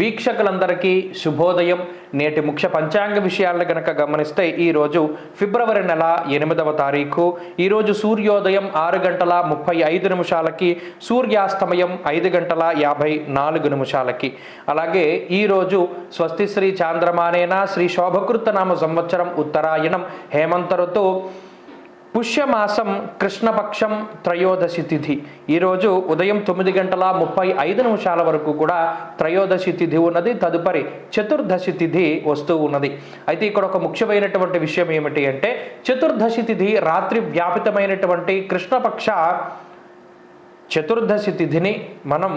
వీక్షకులందరికీ శుభోదయం. నేటి ముఖ్య పంచాంగ విషయాలను గనక గమనిస్తే ఈరోజు ఫిబ్రవరి నెల ఎనిమిదవ తారీఖు. ఈరోజు సూర్యోదయం ఆరు గంటల ముప్పై ఐదు నిమిషాలకి సూర్యాస్తమయం ఐదు గంటల యాభై నాలుగు నిమిషాలకి. అలాగే ఈరోజు స్వస్తి శ్రీ చాంద్రమానేన శ్రీ శోభకృత నామ సంవత్సరం ఉత్తరాయణం. హేమంత పుష్యమాసం కృష్ణపక్షం త్రయోదశి తిథి. ఈరోజు ఉదయం తొమ్మిది గంటల ముప్పై ఐదు నిమిషాల వరకు కూడా త్రయోదశి తిథి ఉన్నది. తదుపరి చతుర్దశి తిథి వస్తూ ఉన్నది. అయితే ఇక్కడ ఒక ముఖ్యమైనటువంటి విషయం ఏమిటి అంటే చతుర్దశి తిథి రాత్రి వ్యాపితమైనటువంటి కృష్ణపక్ష చతుర్దశి తిథిని మనం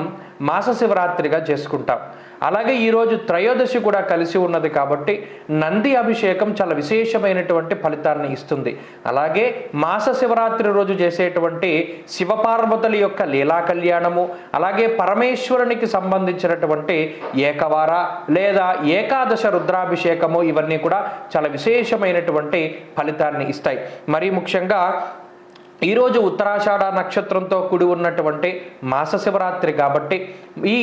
మాస శివరాత్రిగా చేసుకుంటాం. అలాగే ఈరోజు త్రయోదశి కూడా కలిసి ఉన్నది కాబట్టి నంది అభిషేకం చాలా విశేషమైనటువంటి ఫలితాన్ని ఇస్తుంది. అలాగే మాస శివరాత్రి రోజు చేసేటువంటి శివపార్వతుల యొక్క లీలా కళ్యాణము అలాగే పరమేశ్వరునికి సంబంధించినటువంటి ఏకవార లేదా ఏకాదశ రుద్రాభిషేకము ఇవన్నీ కూడా చాలా విశేషమైనటువంటి ఫలితాన్ని ఇస్తాయి. మరీ ముఖ్యంగా ఈరోజు ఉత్తరాషాఢ నక్షత్రంతో కూడి ఉన్నటువంటి మాస శివరాత్రి కాబట్టి ఈ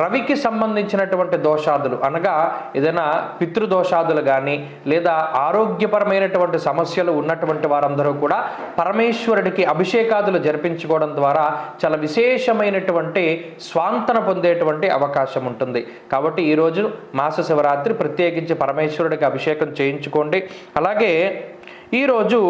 రవికి సంబంధించినటువంటి దోషాదులు అనగా ఏదైనా పితృదోషాదులు కానీ లేదా ఆరోగ్యపరమైనటువంటి సమస్యలు ఉన్నటువంటి వారందరూ కూడా పరమేశ్వరుడికి అభిషేకాదులు జరిపించుకోవడం ద్వారా చాలా విశేషమైనటువంటి స్వాంతన పొందేటువంటి అవకాశం ఉంటుంది. కాబట్టి ఈరోజు మాస శివరాత్రి ప్రత్యేకించి పరమేశ్వరుడికి అభిషేకం చేయించుకోండి. అలాగే ఈరోజు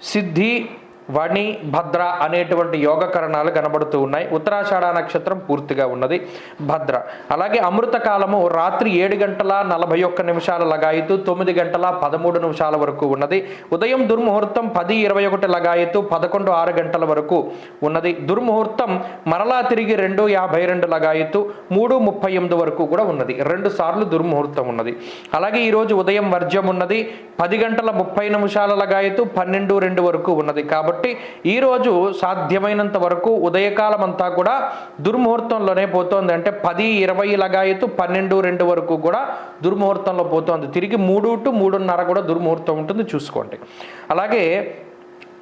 સિદ્ધિ వణి భద్ర అనేటువంటి యోగకరణాలు కనబడుతూ ఉన్నాయి. ఉత్తరాషాఢ నక్షత్రం పూర్తిగా ఉన్నది. భద్ర. అలాగే అమృత కాలము రాత్రి ఏడు గంటల నలభై ఒక్క నిమిషాల లగాయతు తొమ్మిది గంటల పదమూడు నిమిషాల వరకు ఉన్నది. ఉదయం దుర్ముహూర్తం పది ఇరవై ఒకటి లగాయతు పదకొండు ఆరు గంటల వరకు ఉన్నది. దుర్ముహూర్తం మరలా తిరిగి రెండు యాభై రెండు లగాయతు మూడు ముప్పై ఎనిమిది వరకు కూడా ఉన్నది. రెండు సార్లు దుర్ముహూర్తం ఉన్నది. అలాగే ఈరోజు ఉదయం వర్జ్యం ఉన్నది. పది గంటల ముప్పై నిమిషాల లగాయతు పన్నెండు రెండు వరకు ఉన్నది. కాబట్టి ఈరోజు సాధ్యమైనంత వరకు ఉదయకాలం అంతా కూడా దుర్ముహూర్తంలోనే పోతోంది. అంటే పది ఇరవై లగాయతు పన్నెండు రెండు వరకు కూడా దుర్ముహూర్తంలో పోతోంది. తిరిగి మూడు టు మూడున్నర కూడా దుర్ముహూర్తం ఉంటుంది. చూసుకోండి. అలాగే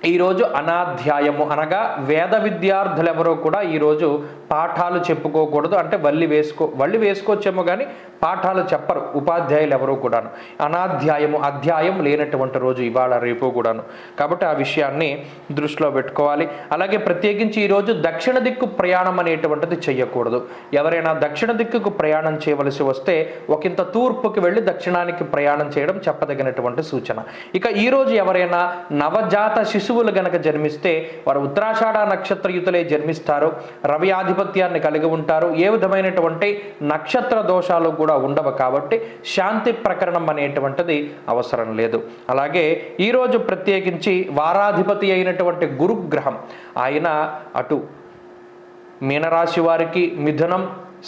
ఈరోజు అనాధ్యాయము అనగా వేద విద్యార్థులెవరూ కూడా ఈరోజు పాఠాలు చెప్పుకోకూడదు. అంటే వల్లి వేసుకో వల్లి వేసుకోవచ్చేమో కానీ పాఠాలు చెప్పరు. ఉపాధ్యాయులు ఎవరో కూడాను. అనాధ్యాయము అధ్యాయం లేనటువంటి రోజు ఇవాళ రేపు కూడాను. కాబట్టి ఆ విషయాన్ని దృష్టిలో పెట్టుకోవాలి. అలాగే ప్రత్యేకించి ఈరోజు దక్షిణ దిక్కు ప్రయాణం అనేటువంటిది చెయ్యకూడదు. ఎవరైనా దక్షిణ దిక్కుకు ప్రయాణం చేయవలసి వస్తే ఒకంత తూర్పుకి వెళ్ళి దక్షిణానికి ప్రయాణం చేయడం చెప్పదగినటువంటి సూచన. ఇక ఈరోజు ఎవరైనా నవజాత శిశువులు గనక జన్మిస్తే వారు ఉత్తరాషాఢ నక్షత్రయుతులే జన్మిస్తారు. రవి ఆధిపత్యాన్ని కలిగి ఉంటారు. ఏ విధమైనటువంటి నక్షత్ర దోషాలు కూడా ఉండవు కాబట్టి శాంతి ప్రకరణం అనేటువంటిది అవసరం లేదు. అలాగే ఈరోజు ప్రత్యేకించి వారాధిపతి అయినటువంటి గురుగ్రహం. ఆయన అటు మీనరాశి వారికి మిథునం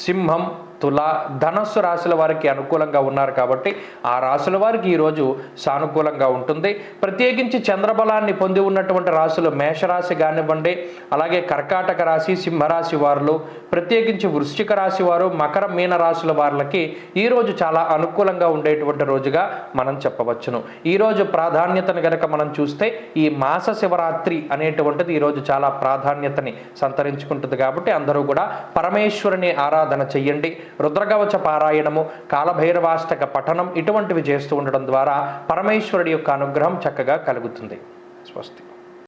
సింహం తుల ధనస్సు రాశుల వారికి అనుకూలంగా ఉన్నారు కాబట్టి ఆ రాశుల వారికి ఈరోజు సానుకూలంగా ఉంటుంది. ప్రత్యేకించి చంద్రబలాన్ని పొంది ఉన్నటువంటి రాశులు మేషరాశి కానివ్వండి అలాగే కర్కాటక రాశి సింహరాశి వారులు ప్రత్యేకించి వృశ్చిక రాశి వారు మకర మీన రాశుల వారికి ఈరోజు చాలా అనుకూలంగా ఉండేటువంటి రోజుగా మనం చెప్పవచ్చును. ఈరోజు ప్రాధాన్యతను గనక మనం చూస్తే ఈ మాస శివరాత్రి అనేటువంటిది ఈరోజు చాలా ప్రాధాన్యతని సంతరించుకుంటుంది కాబట్టి అందరూ కూడా పరమేశ్వరుని ఆరాధన చెయ్యండి. రుద్రగవచ పారాయణము కాలభైరవాష్టక పఠనం ఇటువంటివి చేస్తూ ఉండడం ద్వారా పరమేశ్వరుడి యొక్క అనుగ్రహం చక్కగా కలుగుతుంది. స్వస్తి.